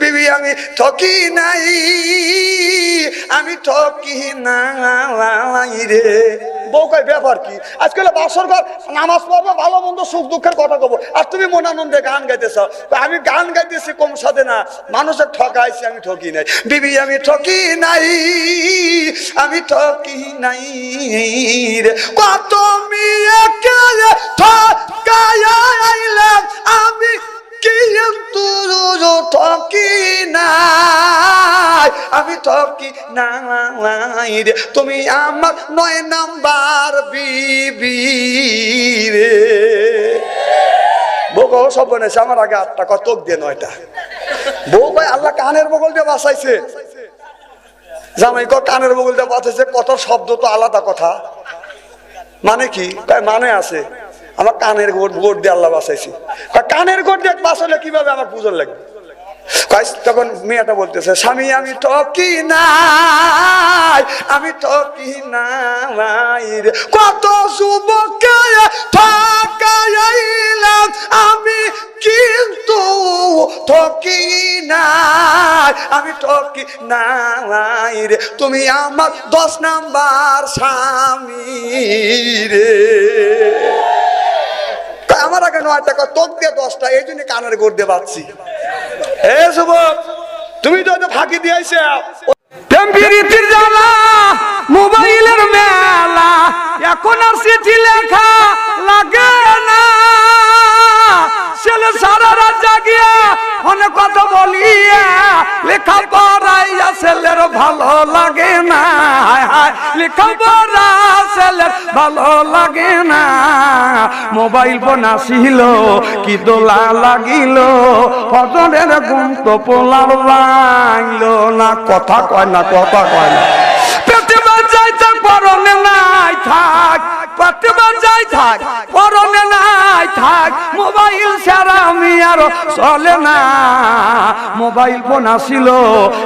বিবি, আমি ঠকি নাই, আমি ঠকি নাই রে। ব্যাপার কি? আজকাল বাসর ঘর, নামাজ পড়ব, ভালো মন্দ সুখ দুঃখের কথা কব। আর তুমি মনানন্দে গান গাইতেছ। আমি গান গাইতেছি, কম সাথে না। মানুষের ঠকাইছি, আমি ঠকি নাই। বিবি, আমি ঠকি নাই, আমি ঠকি নাই রে। কত মেয়েকে ঠকাইলাম, আমি কিন্তু ঠকি নাই, আমি ঠকি নাই তুমি আমার নয় নাম্বার বিবি রে। বউ সব বনেছে আমার আগে আটটা কত দিয়ে নয়টা। বউ ভাই আল্লাহ কানের বগল দিয়ে বাঁচাইছে। জামাই ক কানের বগল দিয়ে বাঁচাইছে কত শব্দ তো আলাদা কথা। মানে কি? কয় মানে আছে। আমার কানের গোট গোট দিয়ে আল্লাহ বাঁচাইছি। কানের গোট দিয়ে বাঁচালে কীভাবে আমার পুজোর লাগবে? কয় তখন মেয়েটা বলতেছে, স্বামী, আমি টকি নাই, আমি টকি রে। কত যুবকে ঠকাইলাম, আমি কিন্তু ঠকি নাই, আমি ঠকি নাই রে তুমি আমার দশ নাম্বার স্বামী রে নয় টাকা তোর দিয়ে দশটা এই জন্য কানের এ তুমি তো ফাঁকি দিয়েছে। টেম্পিরিতির জ্বালা মোবাইলের মেলা এখন আর চিঠি লেখা লাগে না। ছেলে সারা রাত জাগিয়া অনেক কথা বলিয়া লেখা পড়াইয়া ছেলের ভালো লাগে না। লেখা পড়া ভালো লাগে না। মোবাইল আসিল কি দোলা লাগিল। ফজরের ঘুম তো পোলার লাগল না। কথা কয় না, কথা কয় না। প্রতিবার যাই থাক, পরনে নাই থাক। প্রতিবার যাই থাক, পরনে নাই আর চলে না। মোবাইল ফোন আসিল,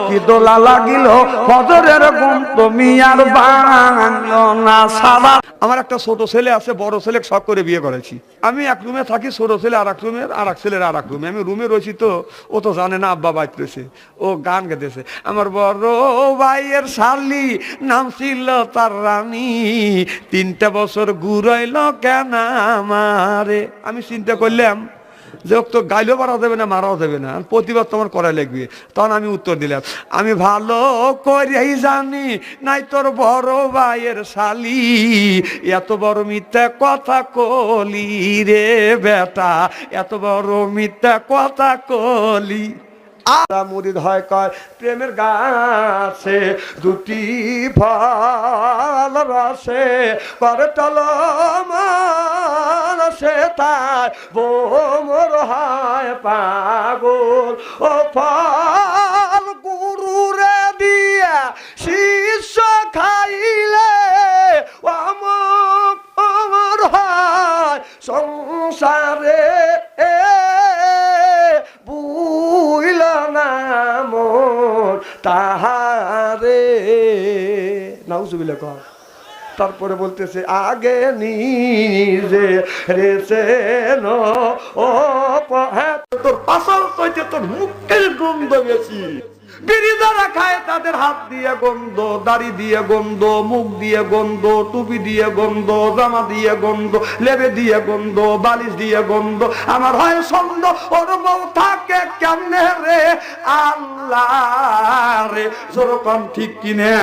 কি দোলা লাগিল। ফজরের ঘুম তুমি আর বাংল না, সারা আমার একটা ছোট ছেলে আছে, বড় ছেলে, শখ করে বিয়ে করেছি। আমি এক রুমে থাকি, ছোট ছেলে আর এক রুমের আর এক ছেলের আর এক রুমে। আমি রুমে রয়েছি তো, ও তো জানে না আব্বা বাইতেছে ও গান গেতেছে। আমার বড় ভাইয়ের শালি নাম ছিল তার রানী। তিনটা বছর ঘুরাইল কেন আমারে? আমি চিন্তা করলাম যে তো গাইলেও মারা যাবে না, মারাও যাবে না। প্রতিবাদ তোমার করা লাগবে। তখন আমি উত্তর দিলাম, আমি ভালো করেই জানি, নাই তোর বড় ভাইয়ের শালি। এত বড় মিথ্যা কথা কলি রে বেটা, এত বড় মিথ্যা কথা কলি। মুরিদ হয় কয়, প্রেমের গাছে দুটি ফল রসে করে সে তাই বোমর হয় পাগল। ও ফল গুরুরে দিয়া শিষ্য খাইলে অমর অমর হয় সংসারে। বুইল না মন তাহারে। নাউজুবিল্লাহ, কর। তারপরে বলতেছে, আগে নিজে হ্যাঁ তোর পাশাল কইতে তোর মুখের গন্ধ যারা খায় তাদের হাত দিয়ে গন্ধ, দাড়ি দিয়ে গন্ধ, মুখ দিয়ে গন্ধ, টুপি দিয়ে গন্ধ, জামা দিয়ে গন্ধ, লেবে দিয়ে গন্ধ, বালিশ দিয়ে গন্ধ। আমার হয় সন্দ ওর বউ থাকে কেমনে রে? আল্লাহ রে যেরকম ঠিক কিনে?